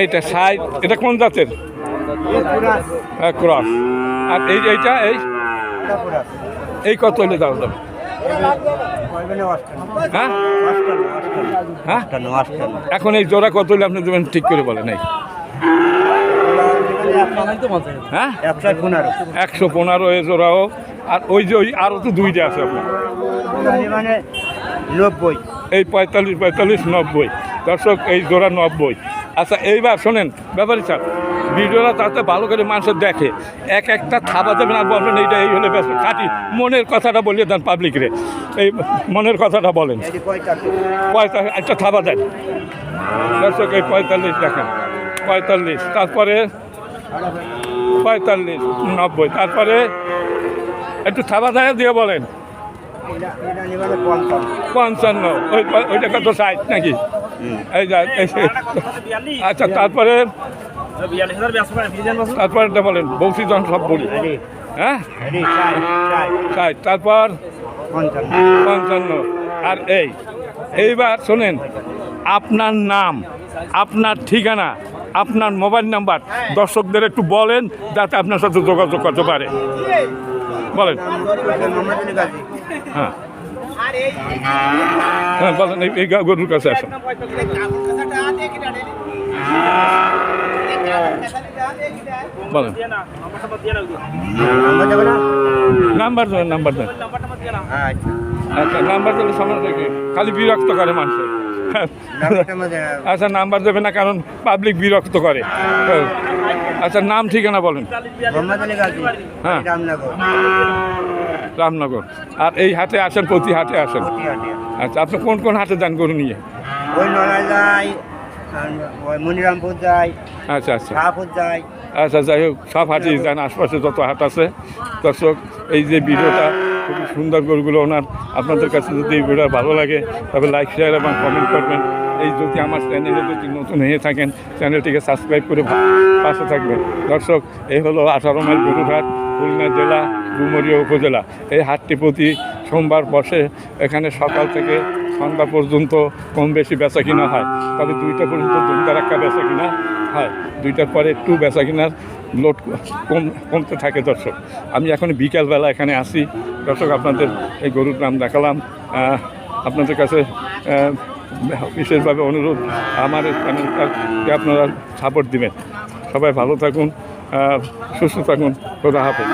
এইটা সাইড এটা কোন জাতের? হ্যাঁ ক্রস। আর এই এইটা, এই? এই কত হলে দাও দাও হ্যাঁ? হ্যাঁ? এখন এই জোড়া কত হলে আপনি দেবেন ঠিক করে বলেন, এই। হ্যাঁ? একশো পনেরো এ জোড়াও আর ওই যে ওই আরও তো দুইটা আছে আপনার। নব্বই। এই পঁয়তাল্লিশ পঁয়তাল্লিশ নব্বই। দর্শক এই জোড়া নব্বই। আচ্ছা এইবার শোনেন ব্যাপারই স্যার ভিডিওটা তাতে ভালো করে মানুষ দেখে। এক একটা থাবা দেবেন আর বলবেন এইটা এই হলে ব্যস্ত খাটি মনের কথাটা বলিয়ে দেন পাবলিকরে এই মনের কথাটা বলেন। পঁয়তাল্লিশ। একটা থাবা দেন। দর্শক এই পঁয়তাল্লিশ দেখেন। পঁয়তাল্লিশ তারপরে পঁয়তাল্লিশ নব্বই তারপরে একটু থাবা দেয় দিয়ে বলেন। পঞ্চান্ন। পঞ্চান্ন। ওই ওইটা কত ষাট নাকি? এই যা আচ্ছা তারপরে? তারপরে বলেন বংশীজন সব বলি। হ্যাঁ? ষাট তারপর? পঞ্চান্ন। পঞ্চান্ন। আর এই এইবার শোনেন আপনার নাম আপনার ঠিকানা আপনার মোবাইল নাম্বার দর্শকদের একটু বলেন, যাতে আপনার সাথে যোগাযোগ করতে পারে। বলেন। হ্যাঁ। হ্যাঁ বলেন, এই- গরুর কাছে আসুন। বলেন। নাম্বার দেন নাম্বার দেন। আচ্ছা নাম্বার দিলে সমস্যা কি? খালি বিরক্ত করে মানুষ নাম্বারটা মধ্যে আচ্ছা নাম্বার দেবে না কারণ পাবলিক বিরক্ত করে। আচ্ছা নাম ঠিকানা বলেন। হ্যাঁ। রামনগর। আর এই হাটে আসেন প্রতি হাটে আসেন? আচ্ছা আপনি কোন কোন হাটে যান গরু নিয়ে? মনিরামপুর যাই আচ্ছা আচ্ছা। যাই। আচ্ছা যাই হোক সব হাটই যান আশপাশে যত হাট আছে। দর্শক এই যে ভিডিওটা খুবই সুন্দর গরুগুলো ওনার। আপনাদের কাছে যদি এই ভিডিও ভালো লাগে, তবে লাইক শেয়ার এবং কমেন্ট করবেন। এই যদি আমার চ্যানেলে যদি নতুন হয়ে থাকেন চ্যানেলটিকে সাবস্ক্রাইব করে পাশে থাকবেন। দর্শক, এই হলো আঠারো মাইল গরুঘাট খুলনা জেলা, ডুমুরিয়া উপজেলা। এই হাটটি প্রতি সোমবার বসে এখানে সকাল থেকে সন্ধ্যা পর্যন্ত কম বেশি বেচা কিনা হয়। তবে দুইটা পর্যন্ত দুমদারাক্কা বেচা কিনা হয়। দুইটার পরে একটু বেচা কিনার লোড কম, কমতে থাকে দর্শক। আমি এখন বিকালবেলা এখানে আসি। দর্শক, আপনাদের এই গরুর নাম দেখালাম। আপনাদের কাছে বিশেষভাবে অনুরোধ, আমার চ্যানেলটাকে আপনারা সাপোর্ট দিবেন। সবাই ভালো থাকুন সুস্থ থাকুন। খোদা হাফেজ।